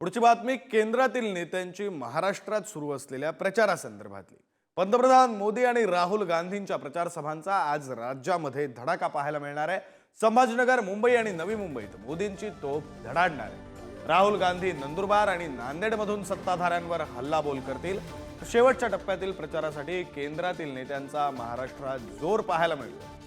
पुढची बातमी केंद्रातील नेत्यांची महाराष्ट्रात सुरू असलेल्या प्रचारासंदर्भातली. पंतप्रधान मोदी आणि राहुल गांधींच्या प्रचार सभांचा आज राज्यामध्ये धडाका पाहायला मिळणार आहे. संभाजीनगर मुंबई आणि नवी मुंबईत मोदींची तोफ धडाडणार आहे. राहुल गांधी नंदुरबार आणि नांदेडमधून सत्ताधाऱ्यांवर हल्लाबोल करतील. शेवटच्या टप्प्यातील प्रचारासाठी केंद्रातील नेत्यांचा महाराष्ट्रात जोर पाहायला मिळतो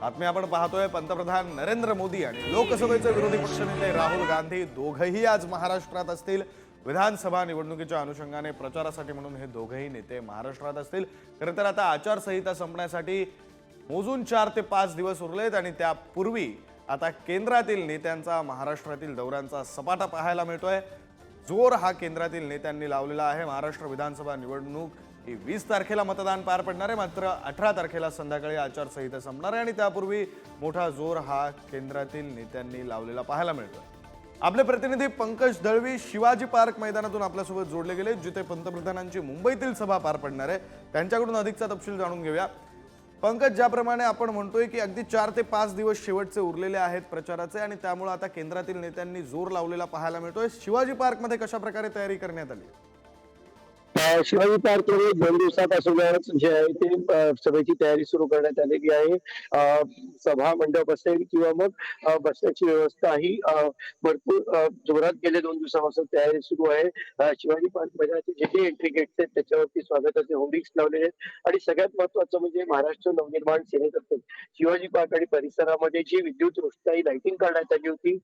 बातमी आपण पाहतोय पंतप्रधान नरेंद्र मोदी आणि लोकसभेचे विरोधी पक्षनेते राहुल गांधी दोघंही आज महाराष्ट्रात असतील. विधानसभा निवडणुकीच्या अनुषंगाने प्रचारासाठी म्हणून हे दोघंही नेते महाराष्ट्रात असतील. खरं तर आता आचारसंहिता संपण्यासाठी मोजून चार ते पाच दिवस उरलेत आणि त्यापूर्वी आता केंद्रातील नेत्यांचा महाराष्ट्रातील दौऱ्यांचा सपाटा पाहायला मिळतोय. जोर हा केंद्रातील नेत्यांनी लावलेला आहे. महाराष्ट्र विधानसभा निवडणूक की वीस तारखेला मतदान पार पडणार आहे मात्र अठरा तारखेला संध्याकाळी आचारसंहिता संपणार आहे आणि त्यापूर्वी मोठा जोर हा केंद्रातील नेत्यांनी लावलेला पाहायला मिळतोय. आपले प्रतिनिधी पंकज दळवी शिवाजी पार्क मैदानातून आपल्यासोबत जोडले गेले जिथे पंतप्रधानांची मुंबईतील सभा पार पडणार आहे. त्यांच्याकडून अधिकचा तपशील जाणून घेऊया. पंकज ज्याप्रमाणे आपण म्हणतोय की अगदी चार ते पाच दिवस शेवटचे उरलेले आहेत प्रचाराचे आणि त्यामुळे आता केंद्रातील नेत्यांनी जोर लावलेला पाहायला मिळतोय. शिवाजी पार्कमध्ये कशा प्रकारे तयारी करण्यात आली? शिवाजी पार्कमध्ये दोन दिवसापासूनच जे आहे ते सभेची तयारी सुरू करण्यात आलेली आहे. सभा मंडप असेल किंवा मग बसण्याची व्यवस्था ही भरपूर जोरात गेले दोन दिवसापासून तयारी सुरू आहे. शिवाजी पार्क मैदानाचे जे जे एंट्री गेट्स आहेत त्याच्यावरती स्वागताचे होर्डिंग्स लावलेले आहेत. आणि सगळ्यात महत्वाचं म्हणजे महाराष्ट्र नवनिर्माण सेनेतर्फे शिवाजी पार्क आणि परिसरामध्ये जी विद्युत रोषणाई लाइटिंग करण्यात आली होती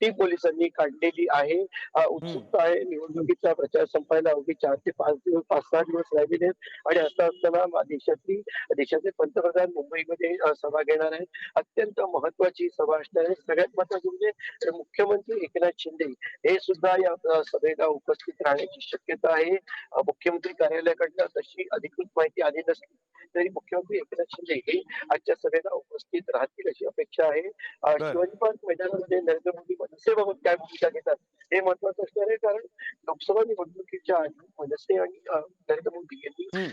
ती पोलिसांनी काढलेली आहे. उत्सुकता आहे. निवडणुकीचा प्रचार संपायला अवघी चार ते पाच पाच सहा दिवस राहिलेले आहेत. आणि असं असताना देशातली देशाचे पंतप्रधान मुंबईमध्ये सभा घेणार आहेत. अत्यंत महत्वाची सभा असणार आहे. सगळ्यात महत्वाचं म्हणजे मुख्यमंत्री एकनाथ शिंदे हे सुद्धा या सभेला उपस्थित राहण्याची शक्यता आहे. मुख्यमंत्री कार्यालयाकडनं तशी अधिकृत माहिती आली नसली तरी मुख्यमंत्री एकनाथ शिंदे हे आजच्या सभेला उपस्थित राहतील अशी अपेक्षा आहे. शिवाजी पार्क मैदानामध्ये नरेंद्र मोदी मनसेबाबत काय भूमिका घेतात? हे महत्वाचं असणार आहे कारण लोकसभा निवडणुकीच्या आधी मनसे आणि नरेंद्र मोदी यांनी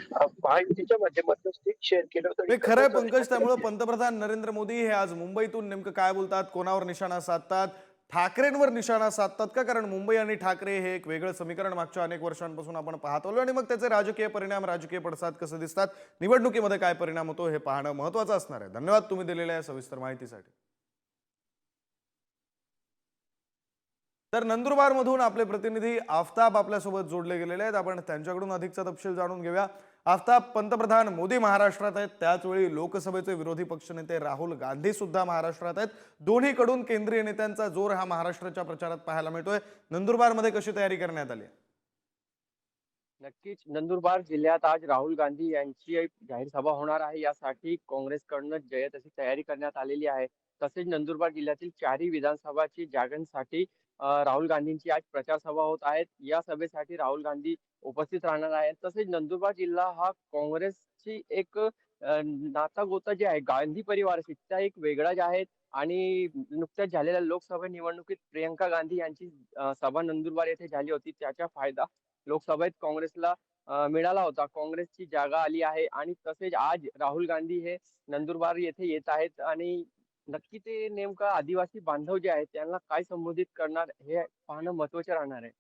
महायुतीच्या माध्यमातून स्टेज शेअर केलं होतं. खरंय पंकज त्यामुळे पंतप्रधान नरेंद्र मोदी हे आज मुंबईतून नेमकं काय बोलतात कोणावर निशाणा साधतात ठाकरेंवर निशाणा साधतात का? कारण मुंबई आणि ठाकरे हे एक वेगळं समीकरण मागच्या अनेक वर्षांपासून आपण पाहत आलो आणि मग त्याचे राजकीय परिणाम राजकीय पडसाद कसे दिसतात निवडणुकीमध्ये काय परिणाम होतो हे पाहणं महत्वाचं असणार आहे. धन्यवाद तुम्ही दिलेल्या या सविस्तर माहितीसाठी. तर नंदुरबारमधून आपले प्रतिनिधी आफताब आपल्यासोबत जोडले गेलेले आहेत. आपण त्यांच्याकडून अधिकचा तपशील जाणून घेऊया. आफताब पंतप्रधान मोदी महाराष्ट्रात आहेत. त्याचवेळी लोकसभेचे विरोधी पक्षनेते राहुल गांधी सुद्धा महाराष्ट्रात आहेत. दोन्हीकडून केंद्रीय नेत्यांचा जोर हा महाराष्ट्राच्या प्रचारात पाहायला मिळतोय. नंदुरबारमध्ये कशी तयारी करण्यात आली? नक्कीच. नंदुरबार जिल्ह्यात आज राहुल गांधी यांची जाहीर सभा होणार आहे. यासाठी काँग्रेसकडनं जयत अशी तयारी करण्यात आलेली आहे. तसेच नंदुरबार जिल्ह्यातील चारही विधानसभाची जागांसाठी राहुल गांधींची आज प्रचार सभा होत आहेत. या सभेसाठी राहुल गांधी उपस्थित राहणार आहेत. तसेच नंदुरबार जिल्हा हा काँग्रेसची एक नाता गोता जे आहे गांधी परिवाराशी त्या एक वेगळाच आहे आणि नुकत्याच झालेल्या लोकसभा निवडणुकीत प्रियंका गांधी यांची सभा नंदुरबार येथे झाली होती. त्याचा फायदा लोकसभेत काँग्रेसला मिळाला होता. काँग्रेसची जागा आली आहे आणि तसेच आज राहुल गांधी हे नंदुरबार येथे येत आहेत आणि नक्की ते नेमकं आदिवासी बांधव जे आहेत त्यांना काय संबोधित करणार हे पाहणं महत्त्वाचे राहणार आहे.